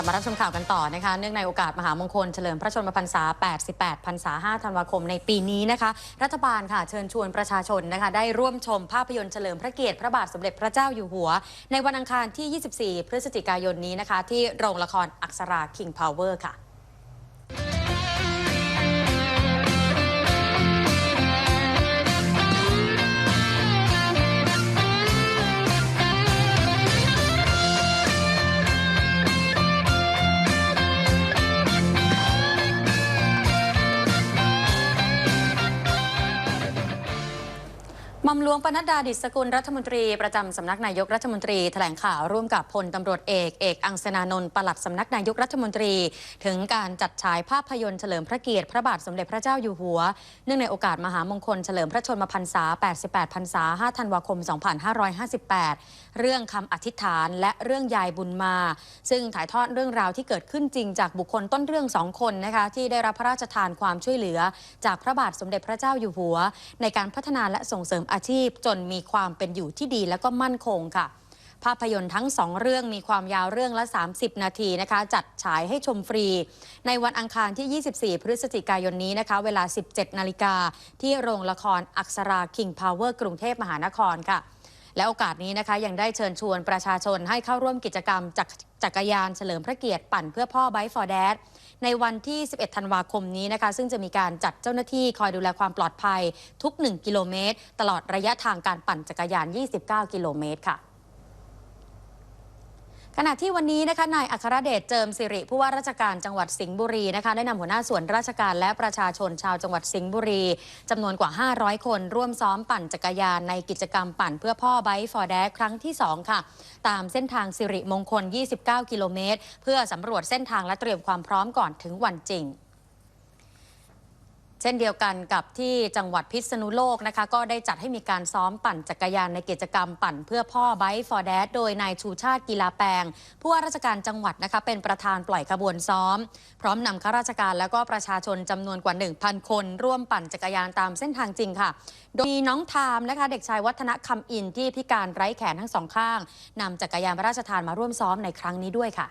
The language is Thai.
ลับมารับชมข่าวกันต่อนะคะเนื่องในโอกาสมหามงคลเฉลิมพระชนมพรรษา 88 พรรษา 5 ธันวาคมในปีนี้นะคะ รัฐบาลค่ะเชิญชวนประชาชนนะคะ ได้ร่วมชมภาพยนตร์เฉลิมพระเกียรติพระบาทสมเด็จพระเจ้าอยู่หัว ในวันอังคารที่ 24 พฤศจิกายนนี้นะคะ ที่โรงละครอักษราขิงพาวเวอร์ค่ะ ม่อมหลวงปนัดดาดิษกุลรัฐมนตรีประจำสำนักนายกรัฐมนตรีแถลงข่าวร่วมกับพลตำรวจเอกเอกอังสนานนท์ปลัดสำนักนายกรัฐมนตรี ถึงการจัดฉายภาพยนตร์เฉลิมพระเกียรติพระบาทสมเด็จพระเจ้าอยู่หัว เนื่องในโอกาสมหามงคลเฉลิมพระชนมพรรษา 88 พรรษา 5 ธันวาคม 2558 เรื่องคำอธิษฐานและเรื่องยายบุญมา ซึ่งถ่ายทอดเรื่องราวที่เกิดขึ้นจริงจากบุคคลต้นเรื่องสองคนนะคะที่ได้รับพระราชทานความช่วยเหลือ จากพระบาทสมเด็จพระเจ้าอยู่หัว ในการพัฒนาและส่งเสริมอาชีพจนมีความเป็นอยู่ที่ดีและก็มั่นคงค่ะ ภาพยนตร์ทั้งสองเรื่องมีความยาวเรื่องละ 30 นาทีนะคะ จัดฉายให้ชมฟรี ในวันอังคารที่ 24 พฤศจิกายนนี้นะคะ เวลา 17 นาฬิกาที่โรงละครอักษรา King Power กรุงเทพมหานครค่ะและโอกาสนี้นะคะยังได้เชิญชวนประชาชนให้เข้าร่วมกิจกรรมจักจักรยานเฉลิมพระเกียรติปั่นเพื่อพ่อไบฟอร์แดด ในวันที่ 11 ธันวาคมนี้นะคะ ซึ่งจะมีการจัดเจ้าหน้าที่คอยดูแลความปลอดภัยทุก 1 กิโลเมตร ตลอดระยะทางการปั่นจักรยาน 29 กิโลเมตรค่ะ ขณะที่วันนี้นะคะนายอัครเดชเจิมสิริผู้ว่าราชการจังหวัดสิงห์บุรีนะคะได้นำหัวหน้าส่วนราชการและประชาชนชาวจังหวัดสิงห์บุรีจำนวนกว่า 500 คน ร่วมซ้อมปั่นจักรยานในกิจกรรมปั่นเพื่อพ่อไบฟอร์แดครั้งที่ 2 ค่ะ ตามเส้นทางสิริมงคล 29 กิโลเมตร เพื่อสำรวจเส้นทางและเตรียมความพร้อมก่อนถึงวันจริง เช่นเดียวกันกับที่จังหวัดพิษณุโลกนะคะ ก็ได้จัดให้มีการซ้อมปั่นจักรยานในกิจกรรมปั่นเพื่อพ่อไบฟอร์แดดโดยนายชูชาติกีฬาแปลงผู้ว่าราชการจังหวัดนะคะเป็นประธานปล่อยขบวนซ้อม พร้อมนำข้าราชการแล้วก็ประชาชนจำนวนกว่า 1,000 คน ร่วมปั่นจักรยานตามเส้นทางจริงค่ะ โดยมีน้องทามนะคะ เด็กชายวัฒนคำอินที่พิการไร้แขนทั้งสองข้างนำจักรยานพระราชทานมาร่วมซ้อมในครั้งนี้ด้วยค่ะ